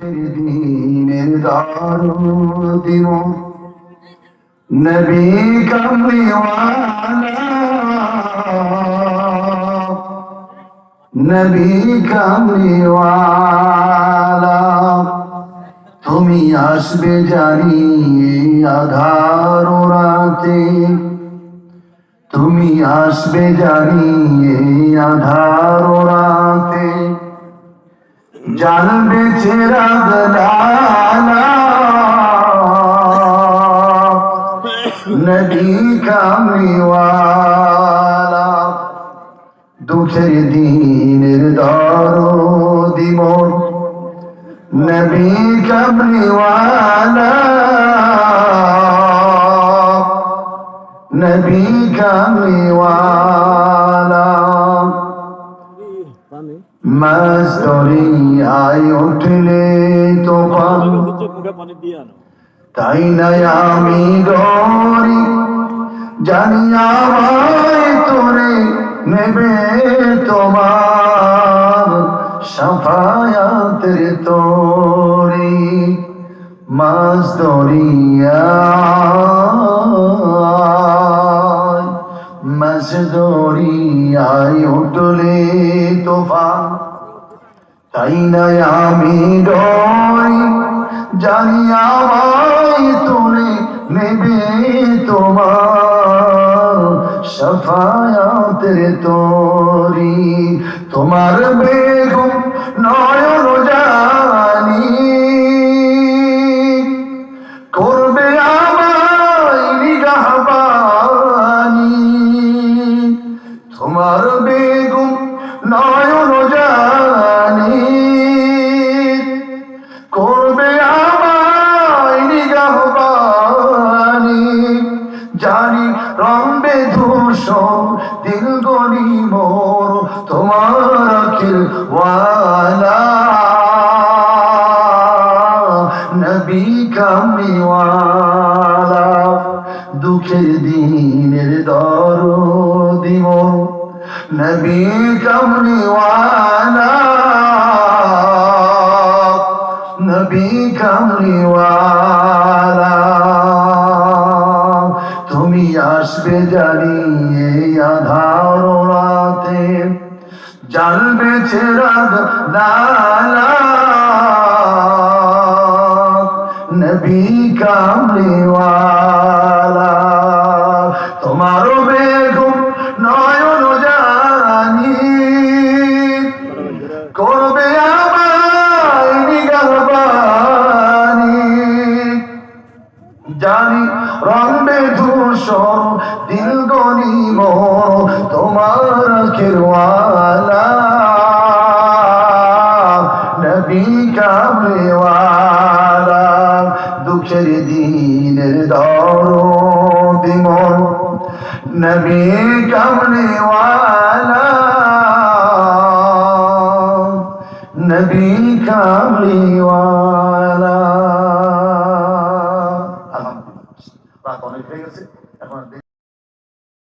দিনের দারুদিন নবী কামলিওয়ালা নবী কামলিওয়ালা তুমি আসবে জানি আধার রাতে। তুমি আসবে জানি আধার রাতে। জানবে চেরাগ ডালা নদী কামলিওয়ালা দুঃখের দিনের দর দিমন নবী কামলিওয়ালা নবী কামলিওয়ালা ধরি উঠলে তাই নাই আমি গরি, জানি আমায় তোরে নেবে তোমার সাফায়াতের তোরি। মাছ ধরিয়ায় উঠলে তোফান। তাই নাই আমি ডরি জানি আমায় তোরে নেবে তোমার সফায়াতের তোরি। তোমার বেগম নয়ন জানি, করবে আমায় নিগাহবানি তোমার বেগম নয়ন রম্বে ধূসর দিল গনি মোর, তোমার আখির ওয়ালা। নবী কামলিওয়ালা দুঃখের দিনের দর দিব নবী কামলিওয়ালা নবী কামলিওয়ালা। তুমি আসবে জানি এই আধার রাতে। জানবে চেরাগ লালা নবী কামলিওয়ালা, তোমার বেগম নয়ন জানি। করবে আমায় জানি রম্বে ধূসর, দিল মোর তোমার খেরওয়ালা। নবী কামলেওয়ালা, দুঃখের দিনের দর দিমন নবী কামলেওয়ালা, নবী কামলিওয়ালা। Veio-se,